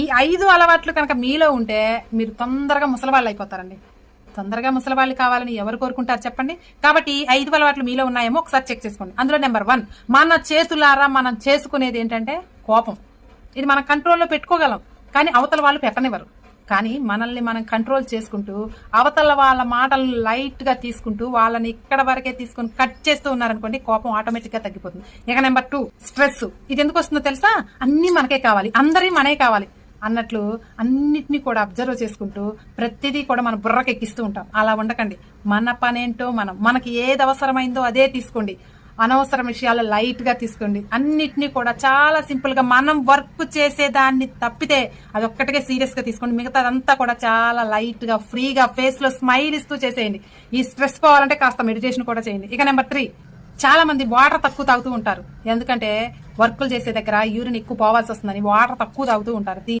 ఈ ఐదు అలవాట్లు కనుక మీలో ఉంటే మీరు తొందరగా ముసలివాళ్ళు అయిపోతారండి. తొందరగా ముసలివాళ్ళు కావాలని ఎవరు కోరుకుంటారు చెప్పండి? కాబట్టి ఐదు అలవాట్లు మీలో ఉన్నాయేమో ఒకసారి చెక్ చేసుకోండి. అందులో నెంబర్ వన్ మన చేతులారా మనం చేసుకునేది ఏంటంటే కోపం. ఇది మనం కంట్రోల్లో పెట్టుకోగలం కానీ అవతల వాళ్ళు పెట్టనివ్వరు. కానీ మనల్ని మనం కంట్రోల్ చేసుకుంటూ అవతల వాళ్ళ మాటలను లైట్గా తీసుకుంటూ వాళ్ళని ఇక్కడ వరకే తీసుకుని కట్ చేస్తూ ఉన్నారనుకోండి కోపం ఆటోమేటిక్గా తగ్గిపోతుంది. ఇక నెంబర్ టూ స్ట్రెస్ ఇది ఎందుకు వస్తుందో తెలుసా? అన్ని మనకే కావాలి. అందరి మనే కావాలి. అన్నట్లు అన్నిటినీ కూడా అబ్జర్వ్ చేసుకుంటూ ప్రతిదీ కూడా మన బుర్రకు ఎక్కిస్తూ ఉంటాం. అలా ఉండకండి. మన పనేంటో మనం మనకి ఏది అవసరమైందో అదే తీసుకోండి. అనవసర విషయాలు లైట్గా తీసుకోండి. అన్నిటినీ కూడా చాలా సింపుల్గా మనం వర్క్ చేసేదాన్ని తప్పితే అది ఒక్కటికే సీరియస్గా తీసుకోండి. మిగతాదంతా కూడా చాలా లైట్గా ఫ్రీగా ఫేస్లో స్మైల్ ఇస్తూ చేసేయండి. ఈ స్ట్రెస్ పోవాలంటే కాస్త మెడిటేషన్ కూడా చేయండి. ఇక నెంబర్ త్రీ చాలా మంది వాటర్ తక్కువ తాగుతూ ఉంటారు. ఎందుకంటే వర్కులు చేసే దగ్గర యూరిన్ ఎక్కువ పోవాల్సి వస్తుందని వాటర్ తక్కువ తాగుతూ ఉంటారు.